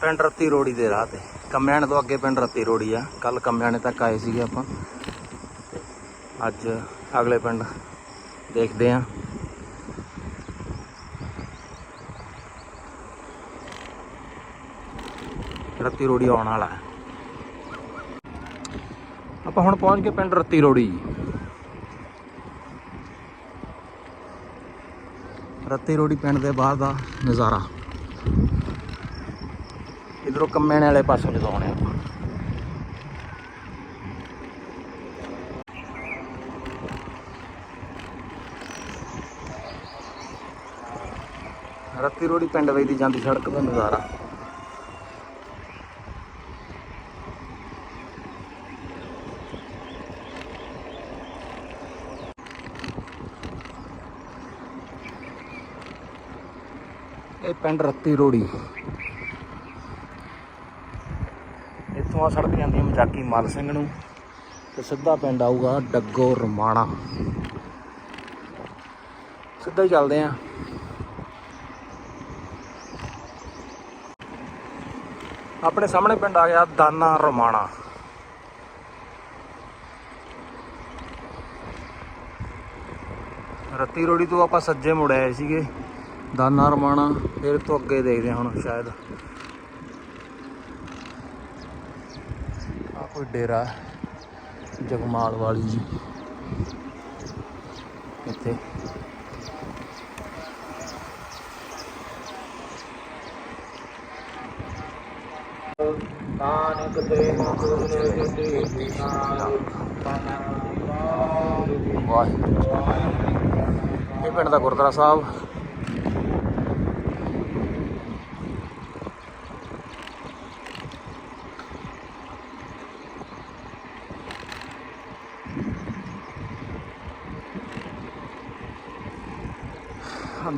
ਪਿੰਡ ਰੱਤੀ ਰੋੜੀ ਦੇ ਰਾਹ ਤੇ। ਕੰਮਿਆਣੇ ਤੋਂ ਅੱਗੇ ਪਿੰਡ ਰੱਤੀ ਰੋੜੀ ਆ। ਕੱਲ ਕੰਮਿਆਣੇ ਤੱਕ ਆਏ ਸੀਗੇ ਆਪਾਂ। ਅੱਜ ਅਗਲੇ ਪਿੰਡ ਦੇਖਦੇ ਆਂ। ਰੱਤੀ ਰੋੜੀ ਆਉਣ ਵਾਲਾ ਆਪਾਂ ਹੁਣ ਪਹੁੰਚ ਗਏ ਪਿੰਡ ਰੱਤੀ ਰੋੜੀ। ਰੱਤੀ ਰੋੜੀ ਪਿੰਡ ਦੇ ਬਾਹਰ ਦਾ ਨਜ਼ਾਰਾ। ਇਧਰੋਂ ਕੰਮੇਣੇ ਵਾਲੇ ਪਾਸੋਂ ਜਦੋਂ ਆਉਣੇ ਆਪਾਂ। ਰੱਤੀ ਰੋੜੀ ਪਿੰਡ ਵੇ ਦੀ ਜਾਂਦੀ ਸੜਕ ਦਾ ਨਜ਼ਾਰਾ। ਇਹ ਪਿੰਡ ਰੱਤੀ ਰੋੜੀ। ਇੱਥੋਂ ਸੜਕ ਜਾਂਦੀ ਹੈ ਮਜਾਕੀ ਮਲ ਸਿੰਘ ਨੂੰ ਤੇ ਸਿੱਧਾ ਪਿੰਡ ਆਊਗਾ ਡੱਗੋ ਰਮਾਣਾ। ਸਿੱਧਾ ਹੀ ਚੱਲਦੇ ਆਂ ਆਪਣੇ ਸਾਹਮਣੇ ਪਿੰਡ ਆ ਗਿਆ ਦਾਨਾ ਰਮਾਣਾ। ਰੱਤੀ ਰੋੜੀ ਤੋਂ ਆਪਾਂ ਸੱਜੇ ਮੁੜ ਆਏ ਸੀਗੇ। ਦਾਨਾ ਰਮਾਣਾ, ਫਿਰ ਤੋਂ ਅੱਗੇ ਦੇਖਦੇ ਹਾਂ ਹੁਣ ਸ਼ਾਇਦ। ਆ ਡੇਰਾ ਜਗਮਾਲ ਵਾਲੀ ਜੀ। ਇੱਥੇ। ਨਾਨਕ ਤੇ ਮੁਖ ਤੇ ਤੇ ਨਿਸ਼ਾਨ ਵਾਹਿਗੁਰੂ। ਇਹ ਪਿੰਡ ਦਾ ਗੁਰਦੁਆਰਾ ਸਾਹਿਬ।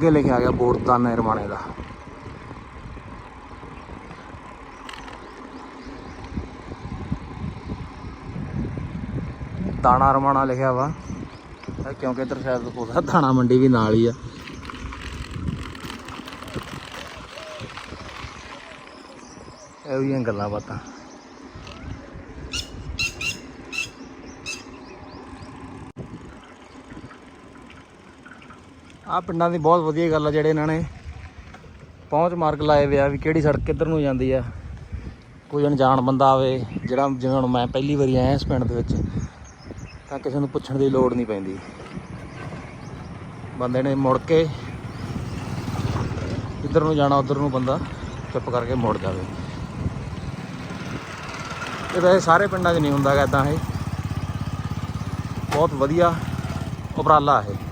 ਅੱਗੇ ਲਿਖਿਆ ਗਿਆ ਬੋਰਡ ਦਾ ਨਿਰਮਾਣੇ ਦਾ। ਦਾਣਾ ਰਮਾਣਾ ਲਿਖਿਆ ਵਾ। ਕਿਉਂਕਿ ਇੱਧਰ ਸ਼ਾਇਦ ਉਹਦਾ ਦਾਣਾ ਮੰਡੀ ਵੀ ਨਾਲ ਹੀ ਆ। ਇਹ ਵੀ ਗੱਲਾਂ ਬਾਤਾਂ। ਆ ਪਿੰਡਾਂ ਦੀ ਬਹੁਤ ਵਧੀਆ ਗੱਲ ਆ ਜਿਹੜੇ ਇਹਨਾਂ ਨੇ ਪਹੁੰਚ ਮਾਰਗ ਲਾਏ ਵੇ ਆ ਵੀ ਕਿਹੜੀ ਸੜਕ ਕਿੱਧਰ ਨੂੰ ਜਾਂਦੀ ਆ। ਕੋਈ ਅਣਜਾਣ ਬੰਦਾ ਆਵੇ, ਜਿਹੜਾ ਜਿਵੇਂ ਹੁਣ ਮੈਂ ਪਹਿਲੀ ਵਾਰੀ ਆਇਆ ਇਸ ਪਿੰਡ ਦੇ ਵਿੱਚ, ਤਾਂ ਕਿਸੇ ਨੂੰ ਪੁੱਛਣ ਦੀ ਲੋੜ ਨਹੀਂ ਪੈਂਦੀ। ਬੰਦੇ ਨੇ ਮੁੜ ਕੇ ਇੱਧਰ ਨੂੰ ਜਾਣਾ, ਉੱਧਰ ਨੂੰ ਬੰਦਾ ਚੁੱਪ ਕਰਕੇ ਮੁੜ ਜਾਵੇ। ਇਹ ਵੈਸੇ ਸਾਰੇ ਪਿੰਡਾਂ 'ਚ ਨਹੀਂ ਹੁੰਦਾ ਹੈਗਾ ਇਦਾਂ ਇਹ। ਬਹੁਤ ਵਧੀਆ ਉਪਰਾਲਾ ਇਹ।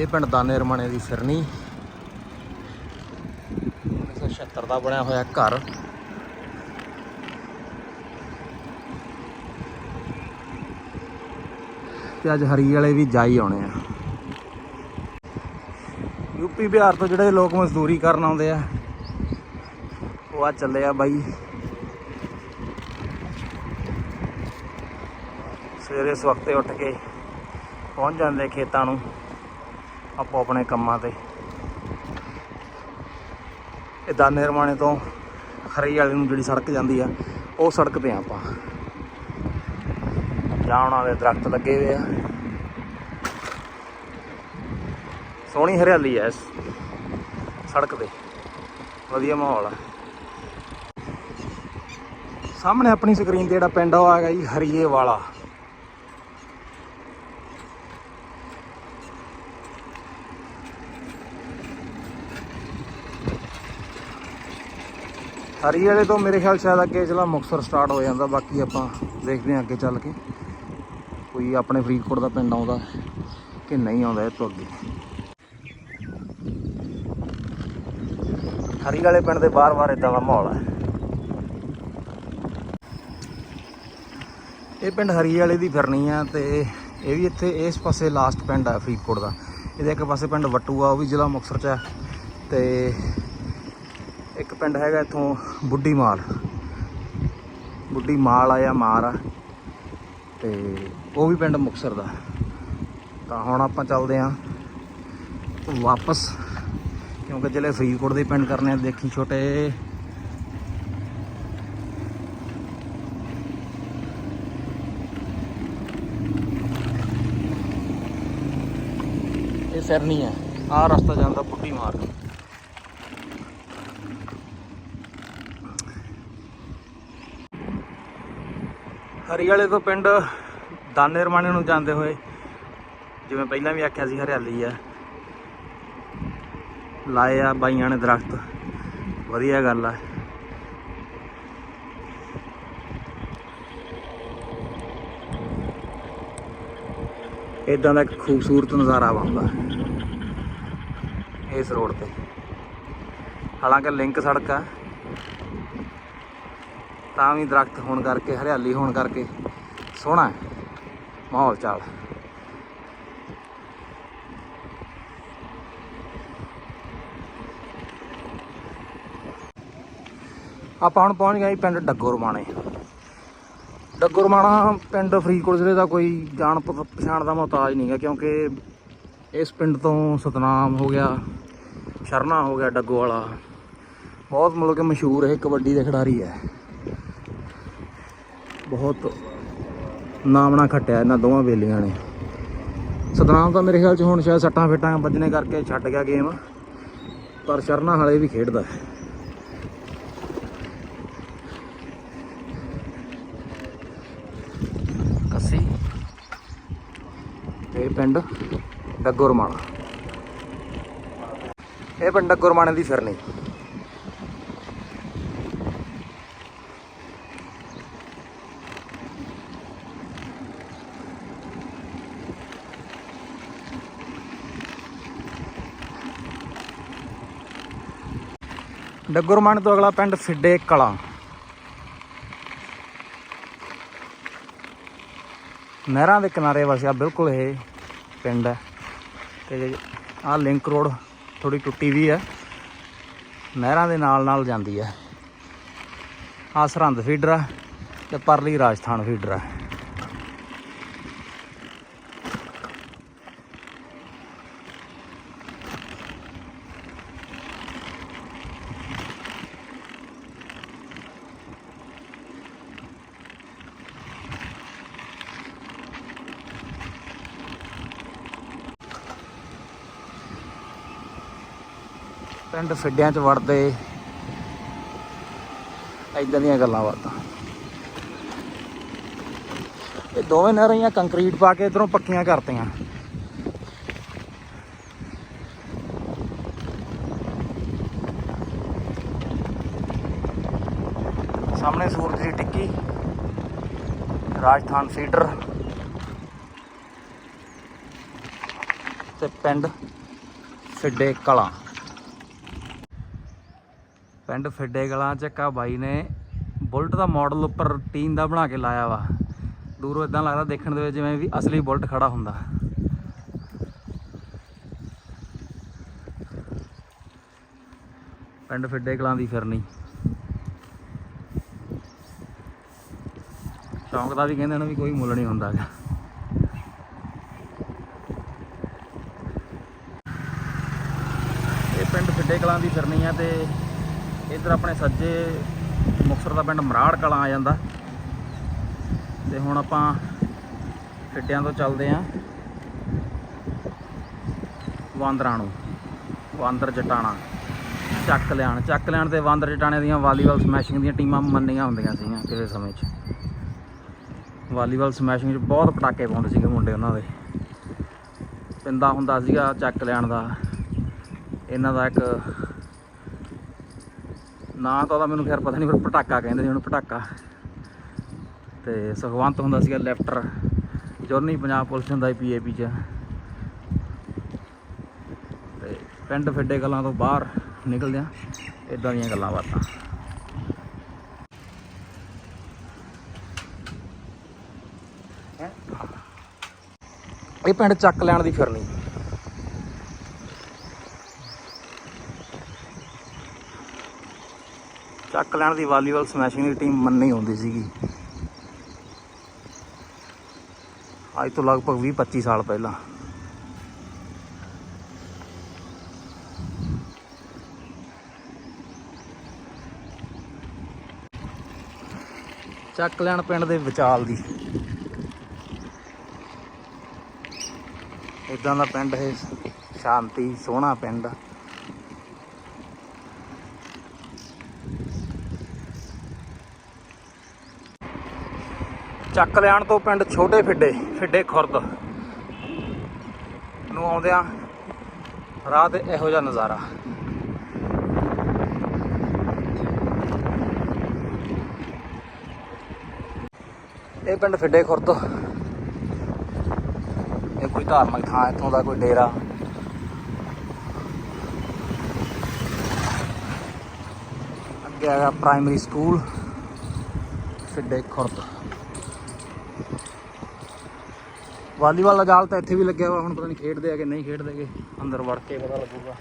ਇਹ ਪਿੰਡ ਦਾਨੇ ਰਮਾਣੇ ਦੀ ਫਿਰਨੀ 1976 ਦਾ ਬਣਿਆ ਹੋਇਆ ਘਰ। ਤੇ ਅੱਜ ਹਰੀ ਵਾਲੇ ਵੀ ਜਾਈ ਆਉਣੇ ਆ। ਯੂਪੀ ਬਿਹਾਰ ਤੋਂ ਜਿਹੜੇ ਲੋਕ ਮਜ਼ਦੂਰੀ ਕਰਨ ਆਉਂਦੇ ਆ, ਉਹ ਆ ਚੱਲੇ ਆ ਬਾਈ। ਸਵੇਰੇ ਸਵਖਤੇ ਉੱਠ ਕੇ ਪਹੁੰਚ ਜਾਂਦੇ ਖੇਤਾਂ ਨੂੰ। ਆਪੋ ਆਪਣੇ ਕੰਮਾਂ ਤੇ। ਇਹ ਦਾਨੇ ਰਮਾਣੇ ਤੋਂ ਹਰੀ ਵਾਲੇ ਨੂੰ ਜਿਹੜੀ ਸੜਕ ਜਾਂਦੀ ਆ, ਉਹ ਸੜਕ ਤੇ ਆ ਆਪਾਂ। ਜਾਉਣਾ ਦੇ ਦਰਖਤ ਲੱਗੇ ਹੋਏ ਆ। ਸੋਹਣੀ ਹਰਿਆਲੀ ਐ ਇਸ ਸੜਕ ਤੇ। ਵਧੀਆ ਮਾਹੌਲ ਆ। ਸਾਹਮਣੇ ਆਪਣੀ ਸਕਰੀਨ ਤੇ ਜਿਹੜਾ ਪਿੰਡ ਆ, ਉਹ ਆ ਜੀ ਹਰੀਏ ਵਾਲਾ। ਹਰੀ ਵਾਲੇ ਤੋਂ ਮੇਰੇ ਖਿਆਲ ਸ਼ਾਇਦ ਅੱਗੇ ਜ਼ਿਲ੍ਹਾ ਮੁਕਤਸਰ ਸਟਾਰਟ ਹੋ ਜਾਂਦਾ, ਬਾਕੀ ਆਪਾਂ ਦੇਖਦੇ ਹਾਂ ਅੱਗੇ ਚੱਲ ਕੇ। ਕੋਈ ਆਪਣੇ ਫਰੀਦਕੋਟ ਦਾ ਪਿੰਡ ਆਉਂਦਾ ਕਿ ਨਹੀਂ ਆਉਂਦਾ ਇਹ ਤੋਂ ਅੱਗੇ। ਹਰੀ ਵਾਲੇ ਪਿੰਡ ਦੇ ਬਾਰ-ਬਾਰ ਇਦਾਂ ਦਾ ਮਾਹੌਲ ਹੈ ਇਹ ਪਿੰਡ ਹਰੀ ਵਾਲੇ ਦੀ ਫਿਰਨੀ ਆ ਤੇ ਇਹ ਵੀ ਇੱਥੇ ਇਸ ਪਾਸੇ ਲਾਸਟ ਪਿੰਡ ਆ ਫਰੀਦਕੋਟ ਦਾ। ਇਹਦੇ ਇੱਕ ਪਾਸੇ ਪਿੰਡ ਵਟੂਆ ਉਹ ਵੀ ਜ਼ਿਲ੍ਹਾ ਮੁਕਤਸਰ ਚ ਹੈ ਤੇ ਇੱਕ ਪਿੰਡ ਹੈਗਾ ਇੱਥੋਂ ਬੁੱਢੀ ਮਾਲ। ਬੁੱਢੀ ਮਾਲ ਆ ਜਾਂ ਮਾਰ ਆ, ਤੇ ਉਹ ਵੀ ਪਿੰਡ ਮੁਕਤਸਰ ਦਾ। ਤਾਂ ਹੁਣ ਆਪਾਂ ਚੱਲਦੇ ਆਂ ਵਾਪਸ, ਕਿਉਂਕਿ ਜਿਹੜੇ ਫਰੀਦਕੋਟ ਦੇ ਪਿੰਡ ਕਰਨੇ ਆ, ਦੇਖੀ ਛੋਟੇ। ਇਹ ਸਰਨੀ ਹੈ ਆਹ ਰਸਤਾ ਜਾਂਦਾ ਪੁੱਟੀ ਮਾਰ ਹਰੀ ਤੋਂ ਪਿੰਡ ਦਾਨੇ ਰਮਾਣੇ ਨੂੰ ਜਾਂਦੇ ਹੋਏ, ਜਿਵੇਂ ਪਹਿਲਾਂ ਵੀ ਆਖਿਆ ਸੀ, ਹਰਿਆਲੀ ਆ। ਲਾਏ ਆ ਬਾਈਆਂ ਨੇ ਦਰਖਤ। ਵਧੀਆ ਗੱਲ ਆ। ਇਦਾਂ ਦਾ ਇੱਕ ਖੂਬਸੂਰਤ ਨਜ਼ਾਰਾ ਬਣਦਾ ਇਸ ਰੋਡ ਤੇ। ਹਾਲਾਂਕਿ ਲਿੰਕ ਸੜਕ ਆ। ਤਾਂ ਵੀ ਦਰਖਤ ਹੋਣ ਕਰਕੇ, ਹਰਿਆਲੀ ਹੋਣ ਕਰਕੇ ਸੋਹਣਾ ਹੈ, ਮਾਹੌਲ ਚਾਲ। ਆਪਾਂ ਹੁਣ ਪਹੁੰਚ ਗਏ ਜੀ ਪਿੰਡ ਡੱਗੋਰਮਾਣੇ। ਡੱਗੋਰਮਾਣਾ ਪਿੰਡ ਫਰੀਦਕੋਟ ਜ਼ਿਲ੍ਹੇ ਦਾ ਕੋਈ ਜਾਣ ਪਛਾਣ ਦਾ ਮੁਹਤਾਜ ਨਹੀਂ ਹੈ ਕਿਉਂਕਿ ਇਸ ਪਿੰਡ ਤੋਂ ਸਤਨਾਮ ਹੋ ਗਿਆ, ਸ਼ਰਨਾ ਹੋ ਗਿਆ ਡੱਗੋ ਵਾਲਾ। ਬਹੁਤ ਮਤਲਬ ਕਿ ਮਸ਼ਹੂਰ ਇਹ ਕਬੱਡੀ ਦੇ ਖਿਡਾਰੀ ਹੈ। ਬਹੁਤ ਨਾਮਣਾ ਖੱਟਿਆ ਇਹਨਾਂ ਦੋਵਾਂ ਬੇਲੀਆਂ ਨੇ। ਸਤਨਾਮ ਤਾਂ ਮੇਰੇ ਖਿਆਲ ਚ ਹੁਣ ਸ਼ਾਇਦ ਸੱਟਾਂ ਫੇਟਾਂ ਵੱਜਣੇ ਕਰਕੇ ਛੱਡ ਗਿਆ ਗੇਮ ਪਰ ਸ਼ਰਨਾ ਹਾਲੇ ਵੀ ਖੇਡਦਾ ਹੈ। ਕੱਸੀ ਇਹ ਪਿੰਡ ਡੱਗੋਰਮਾਣਾ ਇਹ ਪਿੰਡ ਡੱਗੋਰਮਾਣੇ ਦੀ ਫਿਰਨੀ। ਡੱਗੋਰਮਾਣੇ ਤੋਂ ਅਗਲਾ ਪਿੰਡ ਸਿੱਡੇ ਕਲਾਂ। ਨਹਿਰਾਂ ਦੇ ਕਿਨਾਰੇ ਵਸਿਆ ਬਿਲਕੁਲ ਇਹ ਪਿੰਡ ਹੈ। ਤੇ ਆਹ ਲਿੰਕ ਰੋਡ ਥੋੜੀ ਟੁੱਟੀ ਵੀ ਹੈ। ਨਹਿਰਾਂ ਦੇ ਨਾਲ ਨਾਲ ਜਾਂਦੀ ਹੈ। ਆਹ ਸਰਹੰਦ ਫੀਡਰ ਆ ਤੇ ਪਰਲੀ ਰਾਜਸਥਾਨ ਫੀਡਰ ਆ ਪਿੰਡ ਫਿੱਡਿਆਂ 'ਚ ਵੜਦੇ। ਐਦਾਂ ਦੀਆਂ ਗੱਲਾਂ ਬਾਤਾਂ। ਇਹ ਦੋਵੇਂ ਨਹਿਰਾਂ ਕੰਕਰੀਟ ਪਾ ਕੇ ਇਧਰੋਂ ਪੱਕੀਆਂ ਕਰਤੀਆਂ। ਸਾਹਮਣੇ ਸੂਰਜ ਦੀ ਟਿੱਕੀ, ਰਾਜਸਥਾਨ ਫੀਡਰ ਤੇ ਪਿੰਡ ਸਿੱਡੇ ਕਲਾਂ। ਪਿੰਡ ਫਿੱਡੇ ਕਲਾਂ ਚੱਕਾ ਬਾਈ ਨੇ ਬੁਲਟ ਦਾ ਮਾਡਲ ਉੱਪਰ ਟੀਨ ਦਾ ਬਣਾ ਕੇ ਲਾਇਆ ਵਾ। ਦੂਰੋਂ ਇਦਾਂ ਲੱਗਦਾ ਦੇਖਣ ਦੇ ਵਿੱਚ ਜਿਵੇਂ ਵੀ ਅਸਲੀ ਬੁਲਟ ਖੜਾ ਹੁੰਦਾ। ਪਿੰਡ ਫਿੱਡੇ ਕਲਾਂ ਦੀ ਫਿਰਨੀ। ਸ਼ੌਂਕ ਦਾ ਵੀ ਕਹਿੰਦੇ ਨੇ ਵੀ ਕੋਈ ਮੁੱਲ ਨਹੀਂ ਹੁੰਦਾ ਹੈਗਾ। ਇਹ ਪਿੰਡ ਫਿੱਡੇ ਕਲਾਂ ਦੀ ਫਿਰਨੀ ਆ ਤੇ ਇੱਧਰ ਆਪਣੇ ਸੱਜੇ ਮੁਕਤਸਰ ਦਾ ਪਿੰਡ ਮਰਾੜ ਕਲਾਂ ਆ ਜਾਂਦਾ। ਤੇ ਹੁਣ ਆਪਾਂ ਫਿੱਡਿਆਂ ਤੋਂ ਚੱਲਦੇ ਆਂ। ਵਾਂਦਰਾਂ ਨੂੰ, ਵਾਂਦਰ ਜਟਾਣਾ। ਚੱਕ ਲਿਆਣ ਚੱਕ ਲਿਆਣ ਤੇ ਵਾਂਦਰ ਜਟਾਣੇ ਦੀਆਂ ਵਾਲੀਬਾਲ ਸਮੈਸ਼ਿੰਗ ਦੀਆਂ ਟੀਮਾਂ ਮੰਨੀਆਂ ਹੁੰਦੀਆਂ ਸੀਗੀਆਂ ਕਿਸੇ ਸਮੇਂ 'ਚ। ਵਾਲੀਬਾਲ ਸਮੈਸ਼ਿੰਗ 'ਚ ਬਹੁਤ ਪਟਾਕੇ ਪਾਉਂਦੇ ਸੀਗੇ ਮੁੰਡੇ ਉਹਨਾਂ ਦੇ। ਪਿੰਦਾ ਹੁੰਦਾ ਸੀਗਾ ਚੱਕ ਲੈਣ ਦਾ। ਇਹਨਾਂ ਦਾ ਇੱਕ ਨਾਂ ਤਾਂ ਉਹਦਾ ਮੈਨੂੰ ਖੈਰ ਪਤਾ ਨਹੀਂ, ਪਰ ਪਟਾਕਾ ਕਹਿੰਦੇ ਸੀ ਉਹਨੂੰ, ਪਟਾਕਾ। ਤੇ ਸੁਖਵੰਤ ਹੁੰਦਾ ਸੀਗਾ ਲੈਫਟਰ। ਜੋਨੀ ਪੰਜਾਬ ਪੁਲਿਸ ਹੁੰਦਾ ਪੀਏਪੀ ਚ। ਤੇ ਪਿੰਡ ਫਿੱਡੇ ਗੱਲਾਂ ਤੋਂ ਬਾਹਰ ਨਿਕਲਦੇ ਆ ਇਦਾਂ ਦੀਆਂ ਗੱਲਾਂ ਬਾਤਾਂ। ਇਹ ਪਿੰਡ ਚੱਕ ਲੈਣ ਦੀ ਫਿਰਨੀ। ਚੱਕ ਲੈਣ ਦੀ ਵਾਲੀਬਾਲ ਸਮੈਸ਼ਿੰਗ ਦੀ ਟੀਮ ਮੰਨੀ ਹੁੰਦੀ ਸੀਗੀ। ਅੱਜ ਤੋਂ ਲਗਭਗ 20 25 ਸਾਲ ਪਹਿਲਾਂ। ਚੱਕ ਲੈਣ ਪਿੰਡ ਦੇ ਵਿਚਾਲ ਦੀ। ਇਦਾਂ ਦਾ ਪਿੰਡ ਹੈ, ਸ਼ਾਂਤੀ, ਸੋਹਣਾ ਪਿੰਡ। ਆ ਚੱਕ ਲਿਆਣ ਤੋਂ ਪਿੰਡ ਛੋਟੇ ਫਿੱਡੇ ਫਿੱਡੇ ਖੁਰਦ ਨੂੰ ਆਉਂਦਿਆਂ ਰਾਹ ਤੇ ਇਹੋ ਜਿਹਾ ਨਜ਼ਾਰਾ। ਇਹ ਪਿੰਡ ਫਿੱਡੇ ਖੁਰਦ। ਇਹ ਕੋਈ ਧਾਰਮਿਕ ਥਾਂ, ਇੱਥੋਂ ਦਾ ਕੋਈ ਡੇਰਾ। ਅੱਗੇ ਹੈਗਾ primary school Fidde Khurd. Volleyball ਦਾ ਜਾਲ ਤਾਂ ਇੱਥੇ ਵੀ ਲੱਗਿਆ ਵਾ ਹੁਣ ਪਤਾ ਨਹੀਂ ਖੇਡਦੇ ਆ ਕਿ ਨਹੀਂ ਖੇਡਦੇ ਗੇ ਅੰਦਰ ਵੜ ਕੇ ਪਤਾ ਲੱਗੂਗਾ।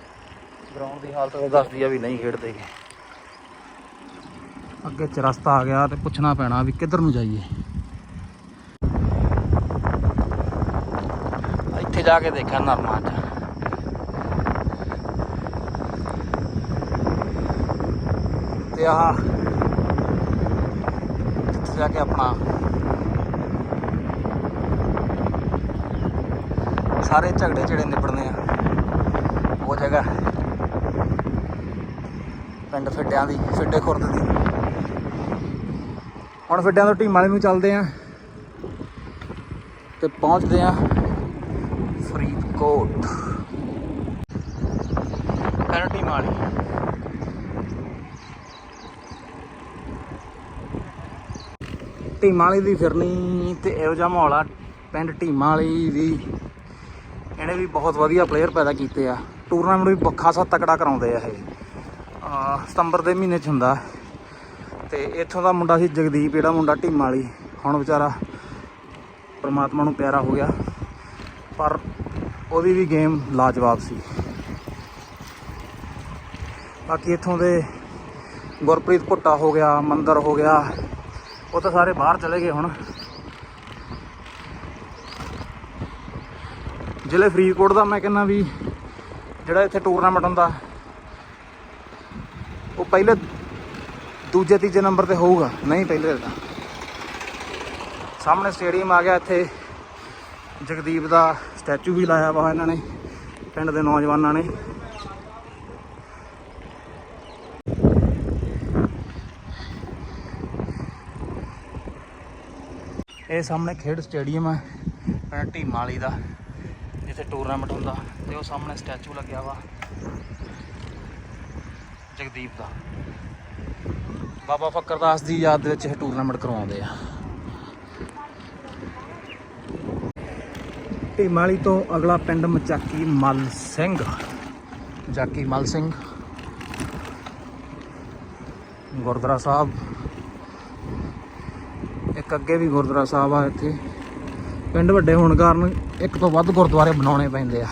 ਗਰਾਊਂਡ ਦੀ ਹਾਲਤ ਉਹ ਦੱਸਦੀ ਆ ਵੀ ਨਹੀਂ ਖੇਡਦੇ ਗੇ ਅੱਗੇ ਚ ਰਸਤਾ ਆ ਗਿਆ ਤੇ ਪੁੱਛਣਾ ਪੈਣਾ ਵੀ ਕਿੱਧਰ ਨੂੰ ਜਾਈਏ। ਇੱਥੇ ਜਾ ਕੇ ਦੇਖਿਆ ਨਰਮਾ ਚ। ਤੇ ਆਹ ਇੱਥੇ ਜਾ ਕੇ ਆਪਣਾ ਸਾਰੇ ਝਗੜੇ ਜਿਹੜੇ ਨਿਬੜਨੇ ਆ, ਉਹ ਜਗ੍ਹਾ ਪਿੰਡ ਫਿੱਡਿਆਂ ਦੀ, ਫਿੱਡੇ ਖੁਰਦ ਦੀ। ਹੁਣ ਫਿੱਡਿਆਂ ਤੋਂ ਢੀਮਾਲੇ ਨੂੰ ਚੱਲਦੇ ਆ ਤੇ ਪਹੁੰਚਦੇ ਆ ਫਰੀਦਕੋਟ। ਪਿੰਡ ਢੀਮਾਲੀ ਢੀਮਾਲੀ ਦੀ ਫਿਰਨੀ ਤੇ ਇਹੋ ਜਿਹਾ ਮਾਹੌਲ ਆ, ਪਿੰਡ ਢੀਮਾਲੀ ਦੀ। ਇਹਨੇ ਵੀ ਬਹੁਤ ਵਧੀਆ ਪਲੇਅਰ ਪੈਦਾ ਕੀਤੇ ਆ। ਟੂਰਨਾਮੈਂਟ ਵੀ ਖਾਸਾ ਤਕੜਾ ਕਰਾਉਂਦੇ ਆ ਇਹ। ਸਤੰਬਰ ਦੇ ਮਹੀਨੇ 'ਚ ਹੁੰਦਾ। ਤੇ ਇੱਥੋਂ ਦਾ ਮੁੰਡਾ ਸੀ ਜਗਦੀਪ, ਜਿਹੜਾ ਮੁੰਡਾ ਢੀਮਾਂ ਵਾਲੀ। ਹੁਣ ਵਿਚਾਰਾ ਪਰਮਾਤਮਾ ਨੂੰ ਪਿਆਰਾ ਹੋ ਗਿਆ। ਪਰ ਉਹਦੀ ਵੀ ਗੇਮ ਲਾਜਵਾਬ ਸੀ। ਬਾਕੀ ਇੱਥੋਂ ਦੇ ਗੁਰਪ੍ਰੀਤ ਭੁੱਟਾ ਹੋ ਗਿਆ, ਮੰਦਰ ਹੋ ਗਿਆ। ਉਹ ਤਾਂ ਸਾਰੇ ਬਾਹਰ ਚਲੇ ਗਏ ਹੁਣ। ਜ਼ਿਲ੍ਹੇ ਫਰੀਦਕੋਟ ਦਾ ਮੈਂ ਕਹਿੰਦਾ ਵੀ ਜਿਹੜਾ ਇੱਥੇ ਟੂਰਨਾਮੈਂਟ ਹੁੰਦਾ, ਉਹ ਪਹਿਲੇ ਦੂਜੇ ਤੀਜੇ ਨੰਬਰ ਤੇ ਹੋਊਗਾ, ਨਹੀਂ ਪਹਿਲੇ ਤਾਂ। ਸਾਹਮਣੇ ਸਟੇਡੀਅਮ ਆ ਗਿਆ ਇੱਥੇ, ਜਗਦੀਪ ਦਾ ਸਟੈਚੂ ਵੀ ਲਾਇਆ ਵਾ ਇਹਨਾਂ ਨੇ, ਪਿੰਡ ਦੇ ਨੌਜਵਾਨਾਂ ਨੇ। ਇਹ ਸਾਹਮਣੇ ਖੇਡ ਸਟੇਡੀਅਮ ਹੈ ਪਿੰਡ ਢੀਮਾਲੀ ਦਾ। ਜਿੱਥੇ ਟੂਰਨਾਮੈਂਟ ਹੁੰਦਾ ਤੇ ਉਹ ਸਾਹਮਣੇ ਸਟੈਚੂ ਲੱਗਿਆ ਵਾ। ਜਗਦੀਪ ਦਾ। ਬਾਬਾ ਫਕਰਦਾਸ ਦੀ ਯਾਦ ਦੇ ਵਿੱਚ ਇਹ ਟੂਰਨਾਮੈਂਟ ਕਰਵਾਉਂਦੇ ਆ। ਢੀਮਾਲੀ ਤੋਂ ਅਗਲਾ ਪਿੰਡ ਮਚਾਕੀ ਮਲ ਸਿੰਘ। ਮਚਾਕੀ ਮਲ ਸਿੰਘ। ਗੁਰਦੁਆਰਾ ਸਾਹਿਬ। ਇੱਕ ਅੱਗੇ ਵੀ ਗੁਰਦੁਆਰਾ ਸਾਹਿਬ ਆ ਇੱਥੇ। ਪਿੰਡ ਵੱਡੇ ਹੋਣ ਕਾਰਨ ਇੱਕ ਤੋਂ ਵੱਧ ਗੁਰਦੁਆਰੇ ਬਣਾਉਣੇ ਪੈਂਦੇ ਆ।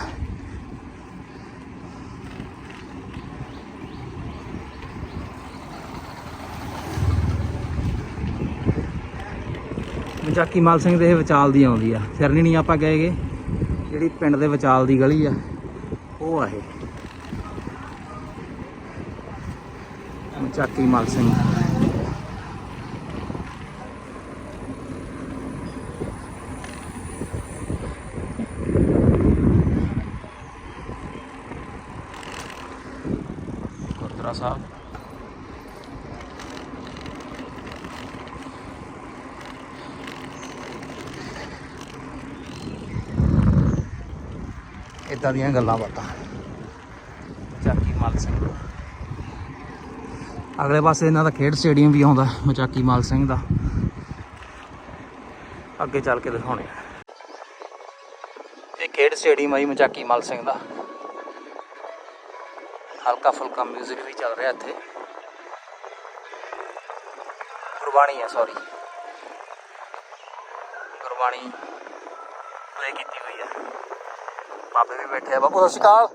ਮਚਾਕੀ ਮਾਲ ਸਿੰਘ ਦੇ ਇਹ ਵਿਚਾਲ ਦੀ ਆਉਂਦੀ ਆ। ਫਿਰਨੀ ਨਹੀਂ ਆਪਾਂ ਗਏਗੇ ਜਿਹੜੀ ਪਿੰਡ ਦੇ ਵਿਚਾਲ ਦੀ ਗਲੀ ਆ, ਉਹ ਆ ਇਹ। ਮਚਾਕੀ ਮਾਲ ਸਿੰਘ ਗੁਰਦੁਆਰਾ ਸਾਹਿਬ। ਇਦਾਂ ਦੀਆਂ ਗੱਲਾਂ ਬਾਤਾਂ। ਮਚਾਕੀ ਮਾਲ ਸਿੰਘ। ਅਗਲੇ ਪਾਸੇ ਇਹਨਾਂ ਦਾ ਖੇਡ ਸਟੇਡੀਅਮ ਵੀ ਆਉਂਦਾ ਮਚਾਕੀ ਮਾਲ ਸਿੰਘ ਦਾ। ਅੱਗੇ ਚੱਲ ਕੇ ਦਿਖਾਉਣੇ। ਇਹ ਖੇਡ ਸਟੇਡੀਅਮ ਆਈ ਮਚਾਕੀ ਮਾਲ ਸਿੰਘ ਦਾ। ਹਲਕਾ ਫੁਲਕਾ 뮤직 ਵੀ ਚੱਲ ਰਿਹਾ ਇੱਥੇ। ਗੁਰਬਾਣੀ ਹੈ ਸੌਰੀ ਗੁਰਬਾਣੀ ਪਲੇ ਕੀਤੀ ਹੋਈ ਹੈ ਬਾਬੇ ਵੀ ਬੈਠੇ ਆ। ਬਾਪੂ ਸਤਿ ਸ਼੍ਰੀ ਅਕਾਲ।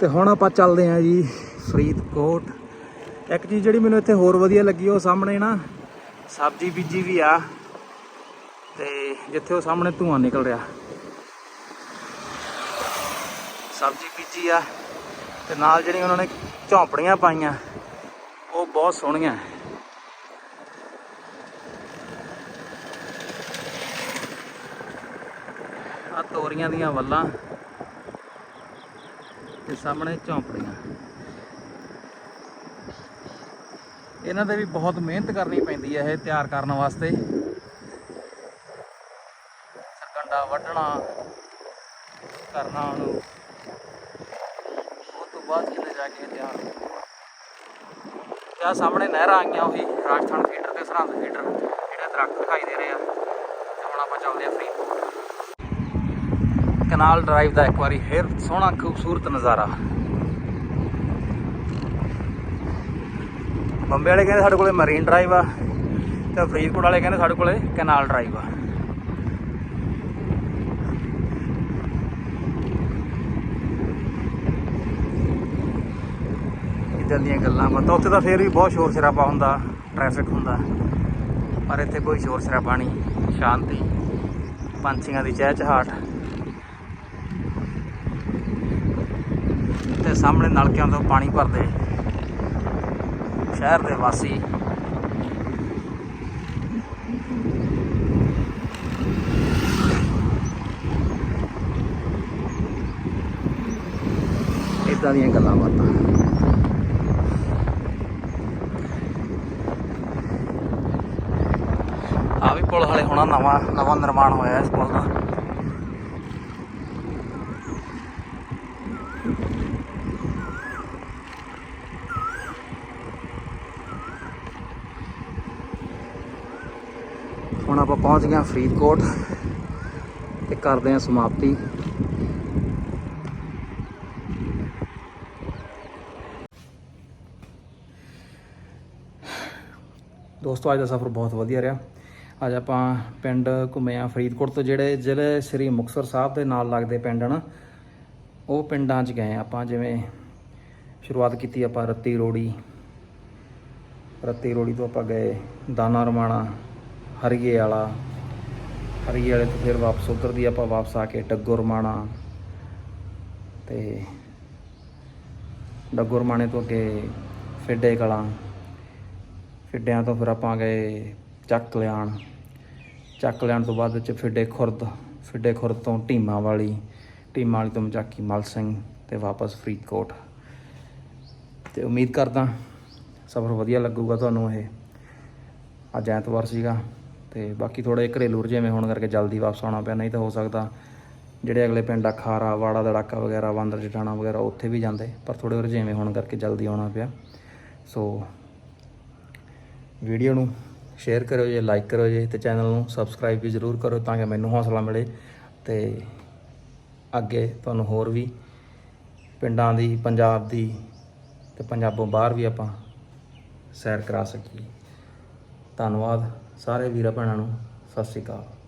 ਤੇ ਹੁਣ ਆਪਾਂ ਚੱਲਦੇ ਆਂ ਜੀ ਫਰੀਦਕੋਟ। ਇੱਕ ਚੀਜ਼ ਜਿਹੜੀ ਮੈਨੂੰ ਇੱਥੇ ਹੋਰ ਵਧੀਆ ਲੱਗੀ ਉਹ ਸਾਹਮਣੇ ਨਾ, ਸਬਜ਼ੀ ਬੀਜੀ ਵੀ ਆ। ਤੇ ਜਿੱਥੇ ਉਹ ਸਾਹਮਣੇ ਧੂਆਂ ਨਿਕਲ ਰਿਹਾ। ਸਬਜ਼ੀ ਬੀਜੀ ਆ ਤੇ ਨਾਲ ਜਿਹੜੀ ਉਹਨਾਂ ਨੇ ਝੌਂਪੜੀਆਂ ਪਾਈਆਂ, ਉਹ ਬਹੁਤ ਸੋਹਣੀਆਂ। ਆ ਤੋਰੀਆਂ ਦੀਆਂ ਵੱਲਾਂ ਤੇ ਸਾਹਮਣੇ ਝੌਂਪੜੀਆਂ। ਇਹਨਾਂ ਤੇ ਵੀ ਬਹੁਤ ਮਿਹਨਤ ਕਰਨੀ ਪੈਂਦੀ ਹੈ ਇਹ ਤਿਆਰ ਕਰਨ ਵਾਸਤੇ। ਸਰਕੰਡਾ ਵੱਢਣਾ, ਕਰਨਾ ਉਹਨੂੰ ਉਹ ਤੋਂ ਬਾਅਦ ਕਿਤੇ ਜਾ ਕੇ ਤਿਆਰ ਤੇ ਆਹ ਸਾਹਮਣੇ ਨਹਿਰਾਂ ਆਈਆਂ ਉਹੀ, ਰਾਜਸਥਾਨ ਫੀਡਰ ਤੇ ਸਰਹੰਦ ਫੀਡਰ ਜਿਹੜੇ ਦਰਖਤ ਦਿਖਾਈ ਦੇ ਰਹੇ ਆ। ਤੇ ਹੁਣ ਆਪਾਂ ਚੱਲਦੇ ਆ ਫਰੀਦਕੋਟ ਕਨਾਲ ਡਰਾਈਵ ਦਾ ਇੱਕ ਵਾਰੀ ਫੇਰ ਸੋਹਣਾ ਖੂਬਸੂਰਤ ਨਜ਼ਾਰਾ। ਬੰਬੇ ਵਾਲੇ ਕਹਿੰਦੇ ਸਾਡੇ ਕੋਲੇ ਮਰੀਨ ਡਰਾਈਵ ਆ, ਤੇ ਫਰੀਦਕੋਟ ਵਾਲੇ ਕਹਿੰਦੇ ਸਾਡੇ ਕੋਲੇ ਕਨਾਲ ਡਰਾਈਵ ਆ। ਇੱਦਾਂ ਦੀਆਂ ਗੱਲਾਂ ਬਾਤਾਂ। ਉੱਥੇ ਤਾਂ ਫੇਰ ਵੀ ਬਹੁਤ ਸ਼ੋਰ ਸ਼ਰਾਬਾ ਹੁੰਦਾ ਟ੍ਰੈਫਿਕ ਹੁੰਦਾ। ਪਰ ਇੱਥੇ ਕੋਈ ਸ਼ੋਰ ਸ਼ਰਾਬਾ ਨਹੀਂ, ਸ਼ਾਂਤੀ। ਪੰਛੀਆਂ ਦੀ ਚਹਿਚਹਾਟ ਤੇ ਸਾਹਮਣੇ ਨਲਕਿਆਂ ਤੋਂ ਪਾਣੀ ਭਰਦੇ। ਸ਼ਹਿਰ ਦੇ ਵਾਸੀ। ਇਦਾਂ ਦੀਆਂ ਗੱਲਾਂ ਬਾਤਾਂ ਆ ਵੀ ਨਵਾਂ ਨਵਾਂ ਨਿਰਮਾਣ ਹੋਇਆ ਇਸ ਪੁਲ ਦਾ। ਹੁਣ ਆਪਾਂ ਪਹੁੰਚ ਗਏ ਹਾਂ ਫਰੀਦਕੋਟ ਤੇ ਕਰਦੇ ਹਾਂ ਸਮਾਪਤੀ। ਦੋਸਤੋ, ਅੱਜ ਦਾ ਸਫ਼ਰ ਬਹੁਤ ਵਧੀਆ ਰਿਹਾ। ਅੱਜ ਆਪਾਂ ਪਿੰਡ ਘੁੰਮੇ ਆ ਫਰੀਦਕੋਟ ਤੋਂ, ਜਿਹੜੇ ਜ਼ਿਲ੍ਹੇ ਸ੍ਰੀ ਮੁਕਤਸਰ ਸਾਹਿਬ ਦੇ ਨਾਲ ਲੱਗਦੇ ਪਿੰਡ ਹਨ, ਉਹ ਪਿੰਡਾਂ 'ਚ ਗਏ ਆਪਾਂ, ਜਿਵੇਂ ਸ਼ੁਰੂਆਤ ਕੀਤੀ ਆਪਾਂ ਰੱਤੀ ਰੋੜੀ ਰੱਤੀ ਰੋੜੀ ਤੋਂ ਆਪਾਂ ਗਏ, ਦਾਨਾ ਰਮਾਣਾ ਹਰੀਏ ਵਾਲਾ ਹਰੀਏ ਵਾਲੇ ਤੋਂ ਫਿਰ ਵਾਪਸ ਉਧਰ ਦੀ ਆਪਾਂ ਵਾਪਸ ਆ ਕੇ ਡੱਗੋ ਰਮਾਣਾ ਤੇ ਡੱਗੋ ਰਮਾਣੇ ਤੋਂ ਅੱਗੇ ਫਿੱਡੇ ਕਲਾਂ, ਫਿੱਡਿਆਂ ਤੋਂ ਫਿਰ ਆਪਾਂ ਗਏ ਚੱਕ ਲਿਆਣ। ਚੱਕ ਲੈਣ ਤੋਂ ਬਾਅਦ ਵਿੱਚ ਫਿੱਡੇ ਖੁਰਦ ਫਿੱਡੇ ਖੁਰਦ ਤੋਂ ਢੀਮਾ ਵਾਲੀ ਢੀਮਾ ਵਾਲੀ ਤੋਂ ਮਚਾਕੀ ਮਲ ਸਿੰਘ ਤੇ ਵਾਪਸ ਫਰੀਦਕੋਟ। ਤੇ ਉਮੀਦ ਕਰਦਾ ਸਫ਼ਰ ਵਧੀਆ ਲੱਗੂਗਾ ਤੁਹਾਨੂੰ ਇਹ। ਅੱਜ ਐਤਵਾਰ ਸੀਗਾ ਤੇ ਬਾਕੀ ਥੋੜੇ ਘਰੇਲੂ ਜਿਵੇਂ ਹੋਣ ਕਰਕੇ ਜਲਦੀ ਵਾਪਸ ਆਉਣਾ ਪਿਆ, ਨਹੀਂ ਤਾਂ ਹੋ ਸਕਦਾ ਜਿਹੜੇ ਅਗਲੇ ਪਿੰਡ ਆ ਖਾਰਾ ਵਾੜਾ, ਦੜਾਕਾ ਵਗੈਰਾ, ਬਾਂਦਰ ਜਟਾਣਾ ਵਗੈਰਾ ਉੱਥੇ ਵੀ ਜਾਂਦੇ, ਪਰ ਥੋੜੇ ਰੁਝੇਵੇਂ ਹੋਣ ਕਰਕੇ ਜਲਦੀ ਆਉਣਾ ਪਿਆ। ਸੋ ਵੀਡੀਓ ਨੂੰ ਸ਼ੇਅਰ ਕਰਿਓ ਜੇ ਲਾਈਕ ਕਰਿਓ ਜੇ, ਤੇ ਚੈਨਲ ਨੂੰ ਸਬਸਕ੍ਰਾਈਬ ਵੀ ਜ਼ਰੂਰ ਕਰੋ ਤਾਂ ਕਿ ਮੈਨੂੰ ਹੌਸਲਾ ਮਿਲੇ। ਤੇ ਅੱਗੇ ਤੁਹਾਨੂੰ ਹੋਰ ਵੀ ਪਿੰਡਾਂ ਦੀ, ਪੰਜਾਬ ਦੀ ਤੇ ਪੰਜਾਬੋਂ ਬਾਹਰ ਵੀ ਆਪਾਂ ਸੈਰ ਕਰਾ ਸਕੀਏ। ਧੰਨਵਾਦ ਸਾਰੇ ਵੀਰਾਂ ਭੈਣਾਂ ਨੂੰ। ਸਤਿ ਸ਼੍ਰੀ ਅਕਾਲ।